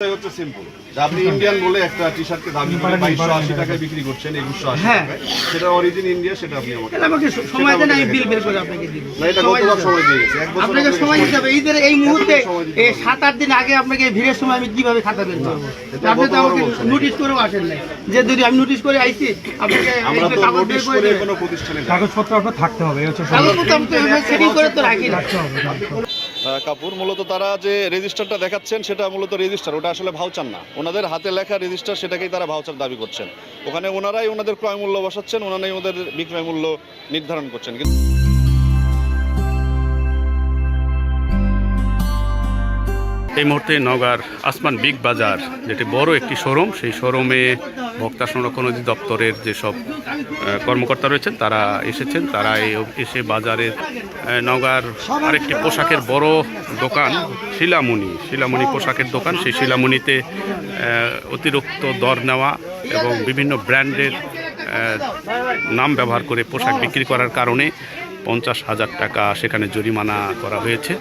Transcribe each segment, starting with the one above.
এটাই হচ্ছে সিম্পল আপনি ইন্ডিয়ান বলে একটা টি শার্টকে দামি বাইশশো আশি টাকায় বিক্রি করছেন একুশশো আশি হ্যাঁ। টাকায়। সেটা অরিজিন ইন্ডিয়া সেটা আপনি আমাকে তাহলে আমাকে স- সময় দেন আমি বিল বের করে আপনাকে দিব না এটা সময় সময় দিয়ে গেছে এক বছর আপনাকে আপনাকে সময় দিতে হবে। ঈদের এই মুহূর্তে এই সাত আট দিন আগে আপনাকে ভিড়ের সময় আমি কীভাবে খাতা বের করব? আপনি তো আমাকে নোটিশ করেও আসেন নাই। যে যদি আমি নোটিশ করে আইছি আপনাকে আমরা তো কাগজ নোটিশ করে করে কোনো প্রতিষ্ঠানে কাগজপত্র আপনার থাকতে হবে এই কাগজপত্র আমি তো সেটিং করে তো রাখি না। আহ, কাপুর, মূলত তারা যে রেজিস্টারটা দেখাচ্ছেন সেটা মূলত রেজিস্টার, ওটা আসলে ভাউচার না। ওনাদের হাতে লেখা রেজিস্টার সেটাকেই তারা ভাউচার দাবি করছেন। ওখানে ওনারাই ওনাদের ক্রয় মূল্য বসাচ্ছেন, ওনারাই ওনাদের বিক্রয় মূল্য নির্ধারণ করছেন। কিন্তু এই মুহূর্তে নগার আসমান বিগ বাজার, যেটি বড় একটি শোরুম, সেই শোরুমে ভোক্তা সংরক্ষণ অধিদপ্তরের যেসব কর্মকর্তা রয়েছেন, তারা এসেছেন। তারা এই এসে বাজারের নগার আরেকটি পোশাকের বড় দোকান, শিলামণি শিলামণি পোশাকের দোকান। সেই শিলামণিতে অতিরিক্ত দর নেওয়া এবং বিভিন্ন ব্র্যান্ডের নাম ব্যবহার করে পোশাক বিক্রি করার কারণে পঞ্চাশ হাজার টাকা সেখানে জরিমানা করা হয়েছে।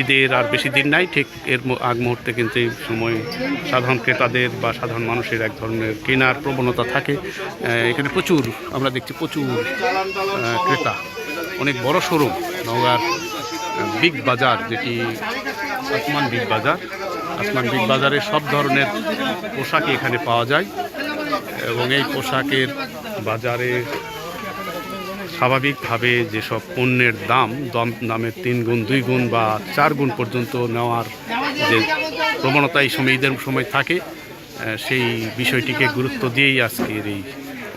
ঈদের আর বেশি দিন নাই, ঠিক এর আগ মুহূর্তে কিন্তু এই সময় সাধারণ ক্রেতাদের বা সাধারণ মানুষের এক ধরনের কেনার প্রবণতা থাকে। এখানে প্রচুর, আমরা দেখছি প্রচুর ক্রেতা। অনেক বড় শোরুম, নওগাঁর বিগ বাজার, যেটি আসমান বিগ বাজার। আসমান বিগ বাজারে সব ধরনের পোশাকই এখানে পাওয়া যায়। এবং এই পোশাকের বাজারে স্বাভাবিকভাবে যেসব পণ্যের দাম, দম, দামের তিন গুণ, দুই গুণ বা চার গুণ পর্যন্ত নেওয়ার যে প্রবণতা এই সময়, ঈদের সময় থাকে সেই বিষয়টিকে গুরুত্ব দিয়েই আজকের এই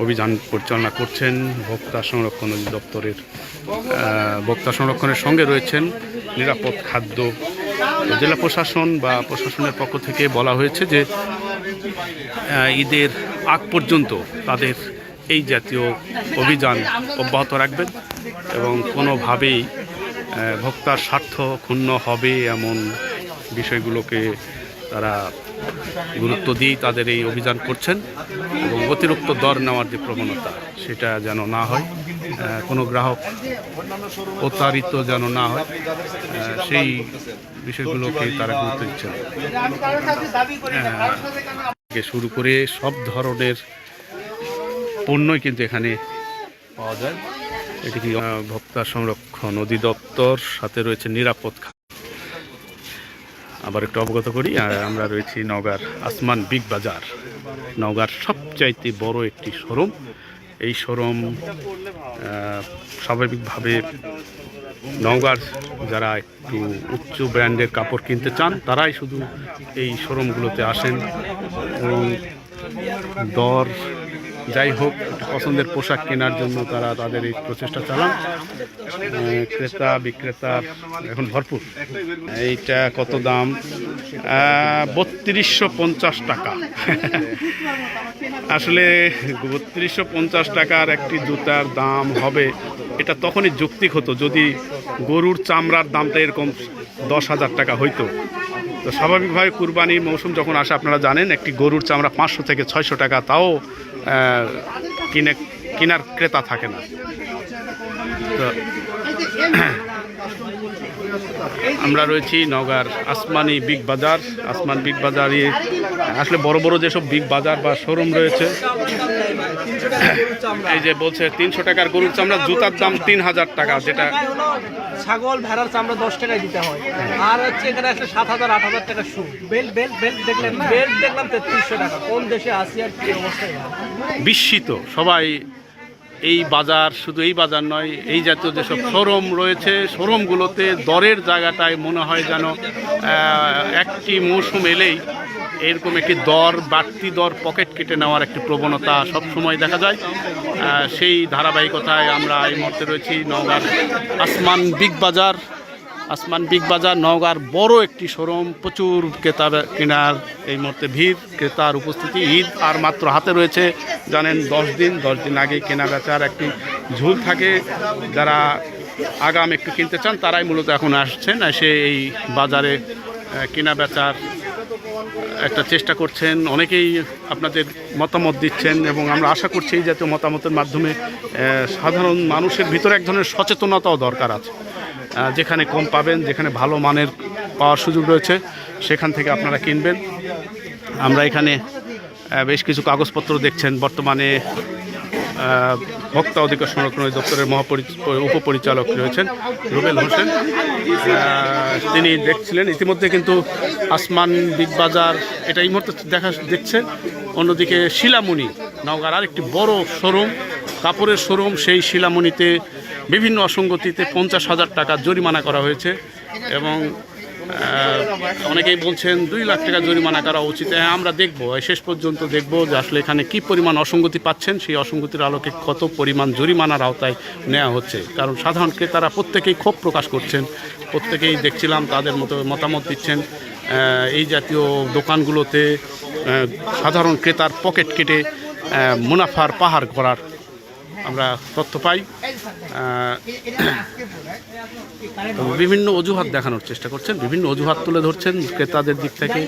অভিযান পরিচালনা করছেন ভোক্তা সংরক্ষণ অধিদপ্তরের ভোক্তা সংরক্ষণের সঙ্গে রয়েছেন নিরাপদ খাদ্য জেলা প্রশাসন বা প্রশাসনের পক্ষ থেকে বলা হয়েছে যে ঈদের আগ পর্যন্ত তাদের এই জাতীয় অভিযান অব্যাহত রাখবেন এবং কোনোভাবেই ভোক্তার স্বার্থ ক্ষুণ্ণ হবে এমন বিষয়গুলোকে তারা গুরুত্ব দিয়েই তাদের এই অভিযান করছেন এবং অতিরিক্ত দর নেওয়ার যে প্রবণতা, সেটা যেন না হয় কোনো গ্রাহক প্রতারিত যেন না হয় সেই বিষয়গুলোকে তারা গুরুত্ব দিচ্ছেন। শুরু করে সব ধরনের পণ্যই কিন্তু এখানে পাওয়া যায়। এটি কি ভোক্তা সংরক্ষণ অধিদপ্তর সাথে রয়েছে নিরাপদ আবার একটু অবগত করি আহ, আমরা রয়েছি নওগাঁর আসমান বিগ বাজার। নওগাঁর সবচাইতে বড় একটি শোরুম। এই শোরুম স্বাভাবিকভাবে নওগাঁর যারা একটু উচ্চ ব্র্যান্ডের কাপড় কিনতে চান তারাই শুধু এই শোরুমগুলোতে আসেন। এবং দর যাই হোক পছন্দের পোশাক কেনার জন্য তারা তাদের এই প্রচেষ্টা চালান। ক্রেতা, বিক্রেতা এখন ভরপুর। এইটা কত দাম? বত্রিশশো পঞ্চাশ টাকা। আসলে বত্রিশশো পঞ্চাশ টাকার একটি জুতার দাম হবে, এটা তখনই যৌক্তিক হতো যদি গরুর চামড়ার দামটা এরকম দশ হাজার টাকা হইতো। তো স্বাভাবিকভাবে কুরবানির মৌসুম যখন আসে, আপনারা জানেন, একটি গরুর চামড়া পাঁচশো থেকে ছয়শো টাকা, তাও কিনে কেনার ক্রেতা থাকে না। তো আমরা রয়েছি নগার আসমানি বিগ বাজার। আসমান বিগ বাজারে আসলে বড় বড় যেসব বিগ বাজার বা শোরুম রয়েছে এই যে বলছে তিনশো টাকার গরুর চামড়া জুতার দাম তিন হাজার টাকা যেটা ছাগল ভেড়ার চামড়া দশ টাকায় দিতে হয়। আর হচ্ছে এখানে আসলে সাত হাজার আট হাজার টাকা শু বেল্ট বেল্ট বেল্ট দেখলেন বেল্ট দেখলাম তেত্রিশশো টাকা। কোন দেশে আসি আর কি অবস্থায় বিস্মিত সবাই এই বাজার শুধু এই বাজার নয়, এই জাতীয় যেসব শোরুম রয়েছে, শোরুমগুলোতে দরের জায়গাটায় মনে হয় যেন একটি মৌসুম এলেই এরকম একটি দর, বাড়তি দর পকেট কেটে নেওয়ার একটি প্রবণতা সব সময় দেখা যায়। সেই ধারাবাহিকতায় আমরা এই মুহূর্তে রয়েছি নওগাঁর আসমান বিগ বাজার। আসমান বিগ বাজার, নওগাঁর বড় একটি শোরুম, প্রচুর ক্রেতা কেনার এই মুহূর্তে ভিড়, ক্রেতার উপস্থিতি ঈদ আর মাত্র হাতে রয়েছে, জানেন দশ দিন দশ দিন আগে কেনা বেচার একটি ঝুল থাকে, যারা আগাম একটু কিনতে চান, তারাই মূলত এখন আসছেন, এসে এই বাজারে কেনা বেচার একটা চেষ্টা করছেন, অনেকেই আপনাদের মতামত দিচ্ছেন এবং আমরা আশা করছি এই জাতীয় মতামতের মাধ্যমে সাধারণ মানুষের ভিতরে এক ধরনের সচেতনতাও দরকার আছে। যেখানে কম পাবেন, যেখানে ভালো মানের পাওয়ার সুযোগ রয়েছে, সেখান থেকে আপনারা কিনবেন। আমরা এখানে বেশ কিছু কাগজপত্র দেখছেন। বর্তমানে ভোক্তা অধিকার সংরক্ষণ দপ্তরের মহাপরি উপপরিচালক রয়েছেন রুবেল হোসেন। তিনি দেখছিলেন। ইতিমধ্যে কিন্তু আসমান, বিগ বাজার, এটা এই মুহূর্তে দেখা দেখছে অন্যদিকে শিলামণি, নওগাঁর আরেকটি বড় শোরুম, কাপড়ের শোরুম, সেই শিলামণিতে বিভিন্ন অসঙ্গতিতে পঞ্চাশ হাজার টাকা জরিমানা করা হয়েছে এবং অনেকেই বলছেন দুই লাখ টাকা জরিমানা করা উচিত। হ্যাঁ আমরা দেখব শেষ পর্যন্ত দেখব যে আসলে এখানে কি পরিমাণ অসঙ্গতি পাচ্ছেন। সেই অসঙ্গতির আলোকে কত পরিমাণ জরিমানার আওতায় নেওয়া হচ্ছে। কারণ সাধারণ ক্রেতারা প্রত্যেকেই ক্ষোভ প্রকাশ করছেন। প্রত্যেকেই দেখছিলাম তাদের মতো মতামত দিচ্ছেন। এই জাতীয় দোকানগুলোতে সাধারণ ক্রেতার পকেট কেটে মুনাফার পাহাড় করার আমরা তথ্য পাই। বিভিন্ন অজুহাত দেখানোর চেষ্টা করছেন, বিভিন্ন অজুহাত তুলে ধরছেন, ক্রেতাদের দিক থেকে।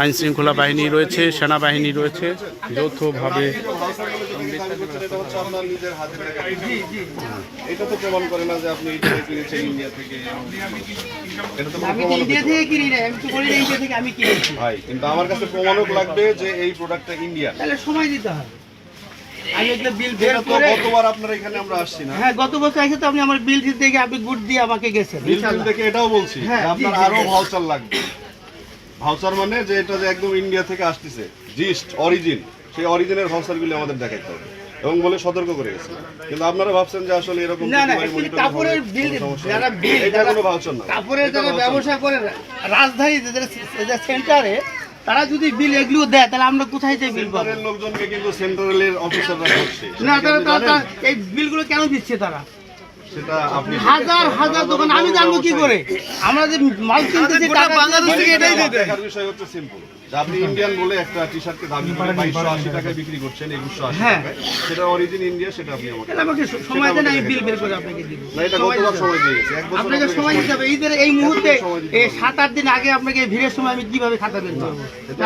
আইন শৃঙ্খলা বাহিনী রয়েছে সেনাবাহিনী রয়েছে যৌথভাবে এটা হচ্ছে আপনার নিজের হাতে লেখা এটা তো প্রমাণ করে না যে আপনি এটা কিনেছেন ইন্ডিয়া থেকে। এটা তো কোনো আমি তো প্রমাণ ইন্ডিয়া হতে থেকে কিনি না আমি তো বলি না ইন্ডিয়া থেকে আমি কিনেছি। ভাই কিন্তু আমার কাছে প্রমাণক লাগবে যে এই প্রোডাক্টটা ইন্ডিয়া তাহলে সময় দিতে হবে। আমি এগুলো বিল বের করে গতবার আপনার এখানে আমরা আসছি না। হ্যাঁ গত বছর এসে তো আপনি আমার বিল দেখে আপনি গুড দিয়ে আমাকে গেছেন বিল দেখে এটাও বলছি যে হ্যাঁ, জি, আপনার আরও ভাউচার লাগবে। ভাউচার মানে যে এটা যে একদম ইন্ডিয়া থেকে আসতেছে জিস্ট অরিজিন সেই অরিজিনের ভাউচারগুলি আমাদের দেখাইতে হবে। এবং বলে সতর্ক করে গেছে। কিন্তু আপনারা ভাবছেন যে আসলে এরকম কাপড়ের বিল যারা বিল এটা কোনো ভাউচার না। কাপড়ের যারা ব্যবসা করে রাজধানী সেন্টারে তারা যদি বিল এগুলো দেয় তাহলে আমরা কোথায় যে বিল পাবো? লোকজনকে কিন্তু সেন্ট্রালের অফিসাররা করছে না তারা তারা- এই বিলগুলো কেন দিচ্ছে তারা? সেটা আপনি হাজার হাজার দোকান আমি জানব কি করে? আমরা যে মাল কিনতেছি টাকা বাংলাদেশ থেকে এটাই দিতে। বিষয় হচ্ছে সিম্পল আপনি ইন্ডিয়ান বলে একটা টি শার্টকে দাবি করে বাইশশো আশি টাকায় বিক্রি করছেন একুশশো আশি হ্যাঁ। টাকায়। সেটা অরিজিন ইন্ডিয়া সেটা আপনি আমাকে আমাকে সময় দেন আমি বিল বের করে আপনাকে দিব। না এটা সময় সময় দিয়ে গেছে এক বছর আপনাকে সময় দিতে হবে। ঈদের এই মুহূর্তে এই সাত আট দিন আগে আপনাকে ভিড়ের সময় আমি কীভাবে খাতা বের করব?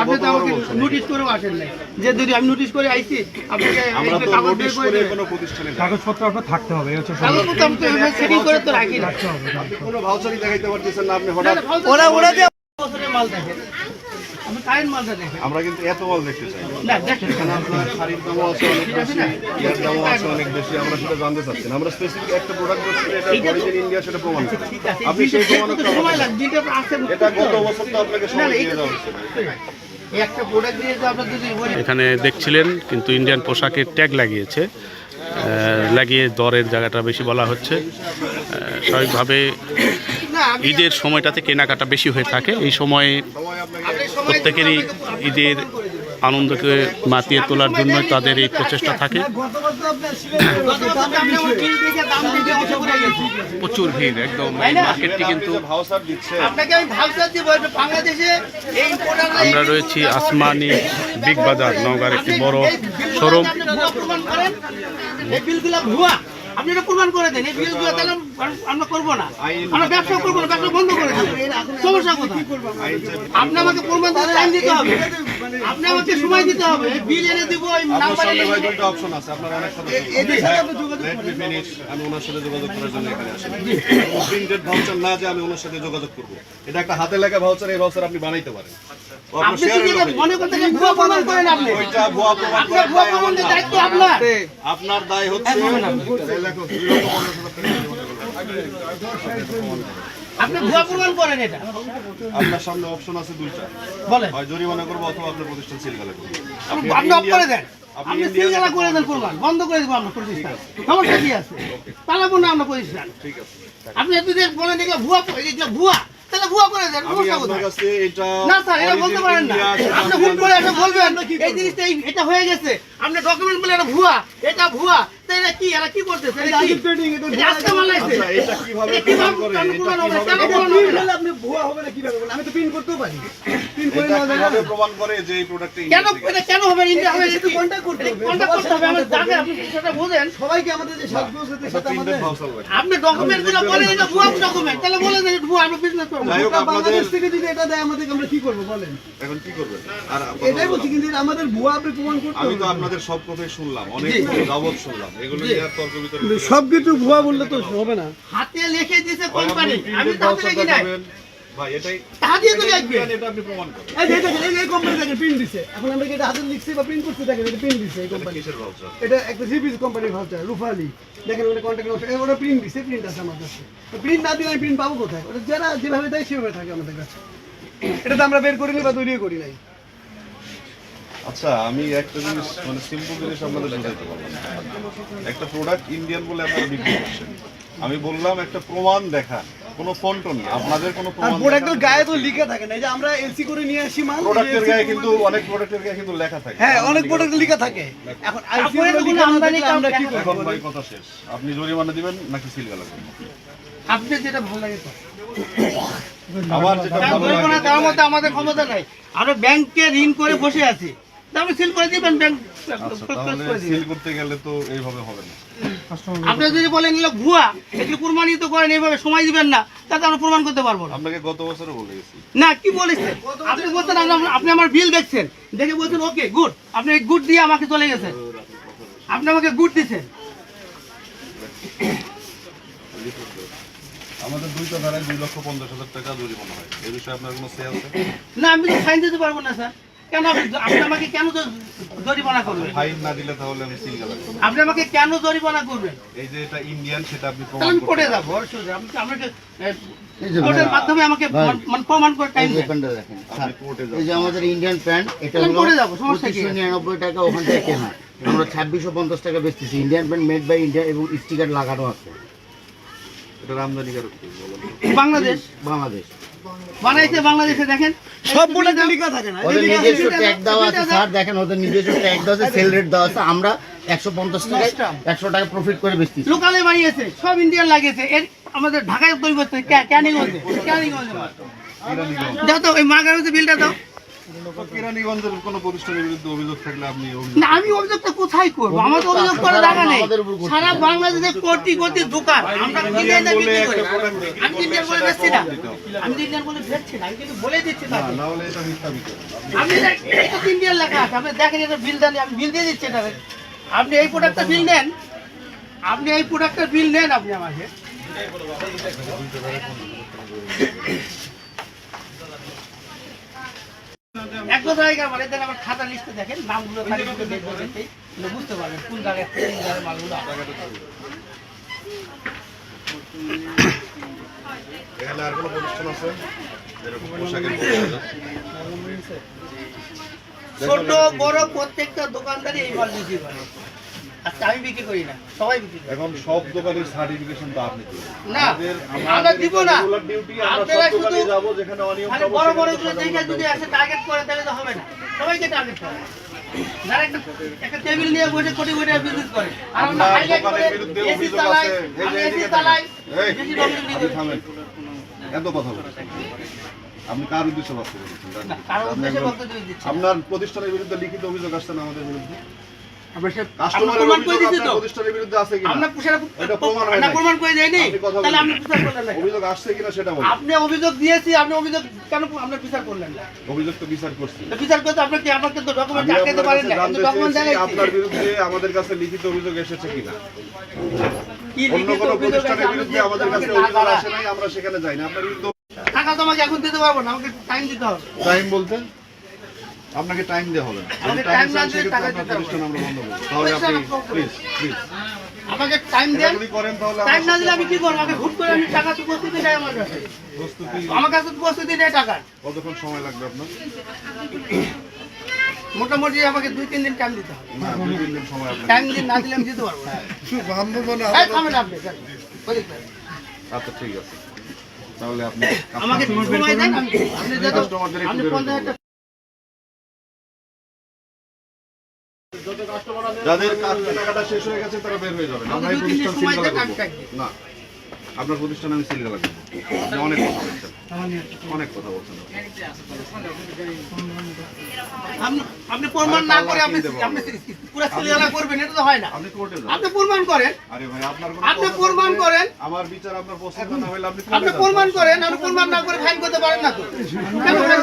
আপনি তো আমাকে নোটিশ করেও আসেন নাই। যে যদি আমি নোটিশ করে আইছি আপনাকে আমরা তো কাগজ বের নোটিশ করে কোনো প্রতিষ্ঠানে কাগজপত্র আপনার থাকতে হবে এই হচ্ছে কাগজপত্র আমি তো সেটিং করে তো রাখি না। আপনি কোনো ভাউচারই দেখাইতে পারতেছেন না আপনি হঠাৎ। ওরা ওরা যে বছরের মাল দেখেন আমরা কিন্তু এত মাল দেখতে চাই। শাড়ির দামও আছে অনেক বেশি ইয়ার দামও আছে অনেক বেশি আমরা সেটা জানতে চাচ্ছি আমরা স্পেসিফিক একটা প্রোডাক্ট করছি এটা অরিজিন ইন্ডিয়া সেটা প্রমাণ আছে আপনি সেই বিলটা প্রমাণটা তো সময় আমাকে- লাগে বিলটা আসতে এটা গত বছর তো আপনাকে সময় দিয়ে দেওয়া হয়েছে। এই একটা প্রোডাক্ট দিয়ে তো আপনার যদি বলি এখানে দেখছিলেন কিন্তু ইন্ডিয়ান পোশাকের ট্যাগ লাগিয়েছে। লাগিয়ে দরের জায়গাটা বেশি বলা হচ্ছে। স্বাভাবিকভাবে ঈদের সময়টাতে কেনাকাটা বেশি হয়ে থাকে। এই সময় প্রত্যেকেরই ঈদের আনন্দকে মাতিয়ে তোলার জন্য তাদের এই প্রচেষ্টা থাকে। প্রচুর ভিড় একদম? মার্কেটটি কিন্তু যে ভাউচার দিচ্ছে। আপনাকে আমি ভাবসার দিব এটা বাংলাদেশে এই প্রোডাক্ট আমরা রয়েছি আসমানি বিগ বাজার নওগাঁর একটি বড় শোরুম। ভুয়া। আপনি এটা প্রমাণ করে দেন এই বিলগুলো তাহলে আমরা করব না। আমরা ব্যবসা করব না ব্যবসা বন্ধ করে দেবো। সমস্যা কোথায়? আপনি আমাকে প্রমাণ দিতে টাইম দিতে হবে। আপনি আমাকে সময় দিতে হবে। বিল এনে দিব এই নাম্বার এনে দিব। দুটো অপশন আছে আপনার অনেক সাথে Let me finish. আমি ওনার সাথে যোগাযোগ করার জন্য এখানে আসি। প্রিন্টেড ভাউচার না যে আমি ওনার সাথে যোগাযোগ করব। এটা একটা হাতে লেখা ভাউচার এই ভাউচার আপনি বানাইতে পারেন। আপনি কি শেয়ারের যেটা লোক মনে করতে ভুয়া প্রমাণ করেন আপনি। ওইটা ভুয়া প্রমাণ আপনার ভুয়া দায় প্রমাণের দায়িত্ব আপনার। আপনার দায় হচ্ছে করবেন। আপনি। ভুয়া প্রমাণ করেন এটা। আপনার সামনে অপশন আছে দুইটা। বলেন। হয় জরিমানা করব অথবা আপনার প্রতিষ্ঠান সিল গালা করব আপনি আপনি অফ করে দেন। আপনি করে দেন প্রমাণ। বন্ধ করে দেবো আমরা প্রতিষ্ঠান। সমস্যা কি আছে? তাহলে না আমরা প্রতিষ্ঠান। ঠিক আছে। আপনি যদি বলেন এগুলো ভুয়া এগুলো ভুয়া তাহলে ভুয়া করে দেন সমস্যা কোথায় এটা না স্যার এটা বলতে পারেন না। আপনি আমি করে। এসে বলবেন। এই জিনিসটা এটা হয়ে গেছে। আপনি ডকুমেন্ট বলে এটা ভুয়া। এটা ভুয়া। এটা কি এরা কি করতেছে এটা কি এটা আজকে মানাইছে আচ্ছা, এটা কীভাবে কীভাবে করে? আপনি ভুয়া হবে না কীভাবে? আমি তো প্রিন্ট করতেও পারি। এটা কীভাবে প্রমাণ করে যে এই প্রোডাক্টটা কেন এটা কেন হবে? ইন্ডিয়া হবে এটা কন্টাক্ট করতে হবে। কন্টাক্ট করতে হবে। আমরা যাকে আপনি সেটা বোঝেন। সবাইকে আমাদের যে সাজগোজ হতে সাথে আমাদের আপনি ডকুমেন্টগুলো বলেন এটা ভুয়া ডকুমেন্ট তাহলে বলেন যে ভুয়া আমরা বিজনেস করব। যাই হোক গোটা আপনাদের বাংলাদেশ থেকে যদি এটা দেয় আমাদেরকে আমরা কি করব বলেন? এখন কি করবেন? আর এটাই বলছি কিন্তু আমাদের ভুয়া আপনি প্রমাণ করতে আমি তো আপনাদের সব কথাই শুনলাম অনেক যাবৎ শুনলাম। সব কিছু ভুয়া বললে তো হবে না। হাতে লিখে দিয়েছে কোম্পানি আমি print তো হাতে লিখি নাই। ভাই এটাই টাকা তো লিখবে। এটা আপনি প্রমাণ করেন। এই দেখেন এই- এই কোম্পানি থেকে প্রিন্ট দিছে। এখন আমরা কি এটা হাতে লিখছি বা প্রিন্ট করছি? দেখেন এটা প্রিন্ট দিছে এই কোম্পানি কিসের ভাউচার এটা একটা জিপিস কোম্পানির ভাউচার রুফালি দেখেন ওটা কন্ট্যাক্ট নাম্বার ওটা প্রিন্ট দিছে প্রিন্ট আছে আমার কাছে। প্রিন্ট না দিলে আমি প্রিন্ট পাবো কোথায়? ওটা যারা যেভাবে দেয় সেভাবে থাকে আমাদের কাছে। এটা তো আমরা বের করিনি বা তৈরিও করি নাই। আচ্ছা আমি একটা জিনিস মানে সিম্পল জিনিস আপনাদের বোঝাইতে পারব না। একটা প্রোডাক্ট ইন্ডিয়ান বলে আপনারা বিক্রি করছেন। আমি বললাম একটা প্রমাণ দেখা কোনো ফন্টন না আপনাদের কোনো প্রমাণ প্রোডাক্টের গায়ে তো লিখা থাকে না। এই যে আমরা এলসি করে নিয়ে আসি মাল প্রোডাক্টের গায়ে কিন্তু অনেক প্রোডাক্টের গায়ে কিন্তু লেখা থাকে। হ্যাঁ অনেক প্রোডাক্ট লিখা থাকে। এখন আইসি কোনো আমদানি আমরা কি কাম- এখন করব? ভাই কথা শেষ। আপনি জরিমানা দিবেন নাকি সিল গালা? করবেন আপনি যেটা ভালো লাগে তো। আমার যেটা ভালো লাগে আমাদের ক্ষমতা নাই। আমরা ব্যাংকে ঋণ করে বসে আছি। সিল করে দিবেন ব্যাংক আচ্ছা close তাহলে করে দিবেন। সিল করতে গেলে তো এইভাবে হবে না। আপনি যদি বলেন এগুলো ভুয়া এগুলো প্রমাণিত করেন এইভাবে সময় দিবেন না তাতে আমরা প্রমাণ করতে পারব না। আপনাকে গত বছরও বলে গেছি। না কি বলেছেন আপনি বলছেন আপনি আমার বিল দেখছেন। দেখে বলছেন ওকে গুড আপনি গুড দিয়ে আমাকে চলে গেছেন। আপনি আমাকে গুড দিচ্ছেন আমাদের দুইটা ধারায় দুই লক্ষ পঞ্চাশ হাজার টাকা জরিমানা হয়। এই বিষয়ে আপনার কোনো সে আছে? না আমি তো ফাইন দিতে পারব না স্যার। কেন আপনি আমাকে কেন জরিমানা করবেন? ফাইন না দিলে তাহলে আমি সিল আপনি আমাকে কেন জরিমানা করবেন? এই যে এটা ইন্ডিয়ান সেটা আপনি প্রমাণ আমি কোর্টে হবে। যাব অবশ্যই যাব। আপনি আমাকে কোর্টের মাধ্যমে আমাকে মানে প্রমাণ করে টাইম এই যে দেখেন এই যে আমাদের ইন্ডিয়ান প্যান্ট এটা হলো যাব, সমস্যা কি? টাকা ওখান থেকে কেনা। আমরা টাকা বেচতেছি। Indian pant made by India এবং স্টিকার লাগানো আছে। এটা আমদানি কারক বাংলাদেশ? বাংলাদেশ। বানাইছে বাংলাদেশে দেখেন? সব লেখা থাকে না। ওদের নিজস্ব ট্যাগ দেওয়া আছে স্যার দেখেন ওদের নিজস্ব ট্যাগ দেওয়া আছে সেল রেট দেওয়া আছে। আমরা একশো পঞ্চাশ টাকায় একশো টাকা প্রফিট করে বেচতেছি। লোকালে বানিয়েছে সব ইন্ডিয়ান লাগিয়েছে। এর আমাদের ঢাকায় তৈরি করতে ক্যানিং ক্যানিগঞ্জে দাও তো ওই মাগার বিলটা দাও। কেরানীগঞ্জের কোনো প্রতিষ্ঠানের বিরুদ্ধে অভিযোগ থাকলে আপনি না আমি অভিযোগটা কোথায় করব? আমার তো অভিযোগ করার জায়গা নেই। সারা বাংলাদেশে কোটি কোটি দোকান। আমরা কিনে বিক্রি করি। আমি বলে বেচছি না। আমি ইন্ডিয়ান বলে বেচছি না। আমি কিন্তু বলে দিচ্ছি না না হলে এটা মিথ্যা বিক্রি আপনি এটা তো ইন্ডিয়ান লেখা আছে। আপনি দেখেন এটা বিল দেন আমি বিল দিয়ে দিচ্ছি এটা আপনি এই প্রোডাক্টটা বিল নেন। আপনি এই প্রোডাক্টের বিল নেন আপনি আমাকে। এক গেল মানে আমার খাতা লিস্টে দেখেন নামগুলো বুঝতে পারবেন কোন জায়গায় কোন জায়গায় মালগুলো এখানে আর কোনো প্রতিষ্ঠান আছে? এরকম পোশাকের ছোট বড় প্রত্যেকটা দোকানদারই এই মাল বিক্রি করে। আচ্ছা আমি বিক্রি করি না সবাই বিক্রি এখন সব দোকানের সার্টিফিকেশন তো আপনি না, আমরা দিব না। regular আমরা সব দোকানে শুধু যেখানে অনিয়ম খালি বড় বড়গুলো দেখে যদি আসে টার্গেট করে তাহলে তো হবে না। সবাইকে টার্গেট করে। যারা একটা একটা টেবিল নিয়ে বসে কোটি কোটি বিজনেস করে আর আমরা হাইলাইট করে এসি চালাই আমি এসি চালাই এই, বেশি ডকুমেন্ট এত কথা বলছেন। আপনি কার উদ্দেশ্যে বক্তব্য আপনার প্রতিষ্ঠানের বিরুদ্ধে লিখিত অভিযোগ আসছে না আমাদের বিরুদ্ধে? প্রমাণ করে অভিযোগ তো। প্রতিষ্ঠানের বিরুদ্ধে আছে কিনা? আমরা এটা প্রমাণ হয় আমরা প্রমাণ করে দেয়নি? তাহলে আপনি বিচার করলেন না অভিযোগ আসছে কিনা সেটা বলুন। আপনি অভিযোগ দিয়েছি আপনি অভিযোগ কেন আপনি বিচার করলেন না? অভিযোগ তো বিচার করছি। তো বিচার করতে আপনাকে আপনাকে তো ডকুমেন্ট আমি পারেন না কিন্তু ডকুমেন্ট চেয়েছি আপনার বিরুদ্ধে আমাদের কাছে লিখিত অভিযোগ এসেছে কিনা। অন্য কোনো প্রতিষ্ঠানের বিরুদ্ধে আমাদের কাছে অভিযোগ আসে নাই আমরা সেখানে যাই না। আপনার বিরুদ্ধে টাকা তো আমাকে এখন দিতে পারব না আমাকে টাইম দিতে হবে। টাইম বলতে? আপনাকে টাইম দেওয়া হবে না। আমাকে টাইম না দিলে সেক্ষেত্রে টাকা আপনার দিতে হবে। প্রতিষ্ঠান আমরা বন্ধ করব। তাহলে আপনি প্লিজ প্লিজ আমাকে টাইম দেন। যদি করেন তাহলে টাইম না দিলে আমি কি করব? আমাকে হুট করে আমি টাকা তো প্রস্তুতি নেই আমার কাছে। প্রস্তুতি আমার কাছে তো প্রস্তুতি নেই টাকা। কতক্ষণ সময় লাগবে আপনার? মোটামুটি আমাকে দুই তিন দিন টাইম দিতে হবে। না দুই তিন দিন সময় আপনার টাইম দিন না দিলে আমি দিতে পারব না। এই থামেন আপনি, যান। ওদিক যান। আচ্ছা ঠিক আছে। তাহলে আপনি আমাকে সময় দেন আমি আপনি যত আপনি পঞ্চাশ যাদের কাজ কেনাকাটা শেষ হয়ে গেছে তারা বের হয়ে যাবে। আমরা এই প্রতিষ্ঠান সিল। না। আপনার প্রতিষ্ঠানে আমি সিল গালা আপনি অনেক কথা বলছেন। অনেক কথা বলছেন। আপনি আপনি প্রমাণ না করে আপনি আপনি পুরো সিরিয়ালা করবেন এটা তো হয় না। আপনি কোর্টে যান। আপনি প্রমাণ করেন। আরে ভাই আপনার আপনি প্রমাণ করেন। আমার বিচার আপনার পছন্দ না হলে আপনি আপনি প্রমাণ করেন আপনি প্রমাণ না করে ফাইন করতে পারেন না তো। কেন ফাইন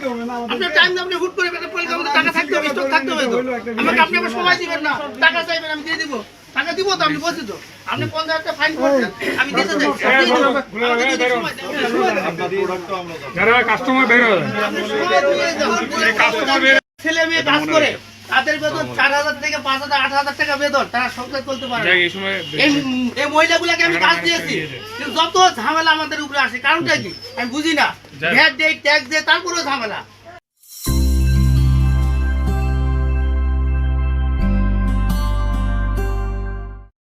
করবেন? আপনি টাইম আপনি হুট করে টাকা থাকতে হবে স্টক থাকতে হবে তো। আমাকে আপনি আবার সময় দিবেন না। টাকা চাইবেন আমি দিয়ে দিব। টাকা দিব তো আপনি বলছি তো। আপনি পঞ্চাশ হাজার ফাইন করছেন? আমি দিতে চাই। কাস্টমার বের হয় ছেলে মেয়ে কাজ করে তাদের বেতন চার হাজার থেকে পাঁচ হাজার আট হাজার টাকা বেতন। তারা সংসার চলতে পারে এই সময় এই এই মহিলাগুলোকে আমি কাজ দিয়েছি কিন্তু যত ঝামেলা আমাদের উপরে আসে কারণটা কি? আমি বুঝি না। ভ্যাট দেয় ট্যাক্স দেয় তারপরেও ঝামেলা।